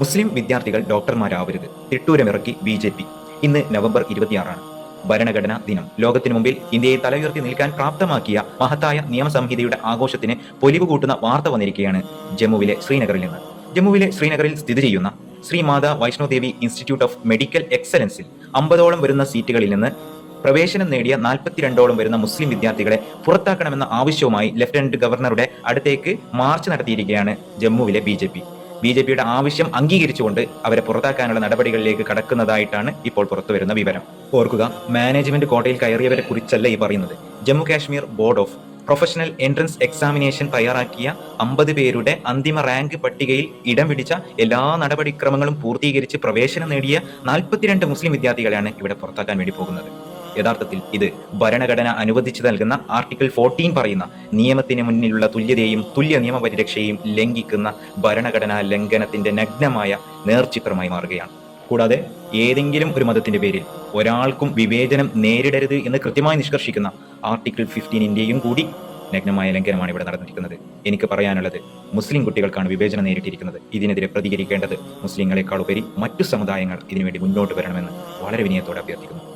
മുസ്ലിം വിദ്യാർത്ഥികൾ ഡോക്ടർമാരാവരുത്. തിട്ടൂരമിറക്കി ബി ജെ പി. ഇന്ന് നവംബർ ഇരുപത്തിയാറാണ്. ഭരണഘടനാ ദിനം. ലോകത്തിനു മുമ്പിൽ ഇന്ത്യയെ തലയുയർത്തി നിൽക്കാൻ പ്രാപ്തമാക്കിയ മഹത്തായ നിയമസംഹിതയുടെ ആഘോഷത്തിന് പൊലിവ് കൂട്ടുന്ന വാർത്ത വന്നിരിക്കുകയാണ് ജമ്മുവിലെ ശ്രീനഗറിൽ നിന്ന്. ജമ്മുവിലെ ശ്രീനഗറിൽ സ്ഥിതി ചെയ്യുന്ന Shri Mata Vaishno Devi institute of medical എക്സലൻസിൽ അമ്പതോളം വരുന്ന സീറ്റുകളിൽ നിന്ന് പ്രവേശനം നേടിയ നാൽപ്പത്തിരണ്ടോളം വരുന്ന മുസ്ലിം വിദ്യാർത്ഥികളെ പുറത്താക്കണമെന്ന ആവശ്യവുമായി ലഫ്റ്റനന്റ് ഗവർണറുടെ അടുത്തേക്ക് മാർച്ച് നടത്തിയിരിക്കുകയാണ് ജമ്മുവിലെ ബി ബി ജെ പിയുടെ ആവശ്യം അംഗീകരിച്ചുകൊണ്ട് അവരെ പുറത്താക്കാനുള്ള നടപടികളിലേക്ക് കടക്കുന്നതായിട്ടാണ് ഇപ്പോൾ പുറത്തുവരുന്ന വിവരം. ഓർക്കുക മാനേജ്മെന്റ് കോട്ടയിൽ കയറിയവരെ കുറിച്ചല്ല ഈ പറയുന്നത്. Jammu Kashmir board of professional entrance examination തയ്യാറാക്കിയ അമ്പത് പേരുടെ അന്തിമ റാങ്ക് പട്ടികയിൽ ഇടം പിടിച്ച എല്ലാ നടപടിക്രമങ്ങളും പൂർത്തീകരിച്ച് പ്രവേശനം നേടിയ നാൽപ്പത്തിരണ്ട് മുസ്ലിം വിദ്യാർത്ഥികളെയാണ് ഇവിടെ പുറത്താക്കാൻ വേണ്ടി പോകുന്നത്. യഥാർത്ഥത്തിൽ ഇത് ഭരണഘടന അനുവദിച്ചു നൽകുന്ന ആർട്ടിക്കിൾ ഫോർട്ടീൻ പറയുന്ന നിയമത്തിന് മുന്നിലുള്ള തുല്യതയും തുല്യ നിയമപരിരക്ഷയും ലംഘിക്കുന്ന ഭരണഘടനാ ലംഘനത്തിന്റെ നഗ്നമായ നേർചിത്രമായി മാറുകയാണ്. കൂടാതെ ഏതെങ്കിലും ഒരു മതത്തിന്റെ പേരിൽ ഒരാൾക്കും വിവേചനം നേരിടരുത് എന്ന് കൃത്യമായി നിഷ്കർഷിക്കുന്ന ആർട്ടിക്കിൾ ഫിഫ്റ്റീനിന്റെയും കൂടി നഗ്നമായ ലംഘനമാണ് ഇവിടെ നടന്നിരിക്കുന്നത്. എനിക്ക് പറയാനുള്ളത് മുസ്ലിം കുട്ടികൾക്കാണ് വിവേചനം നേരിട്ടിരിക്കുന്നത്. ഇതിനെതിരെ പ്രതികരിക്കേണ്ടത് മുസ്ലിങ്ങളെക്കാൾ ഉപരി മറ്റു സമുദായങ്ങൾ ഇതിനുവേണ്ടി മുന്നോട്ട് വരണമെന്ന് വളരെ വിനയത്തോടെ അഭ്യർത്ഥിക്കുന്നു.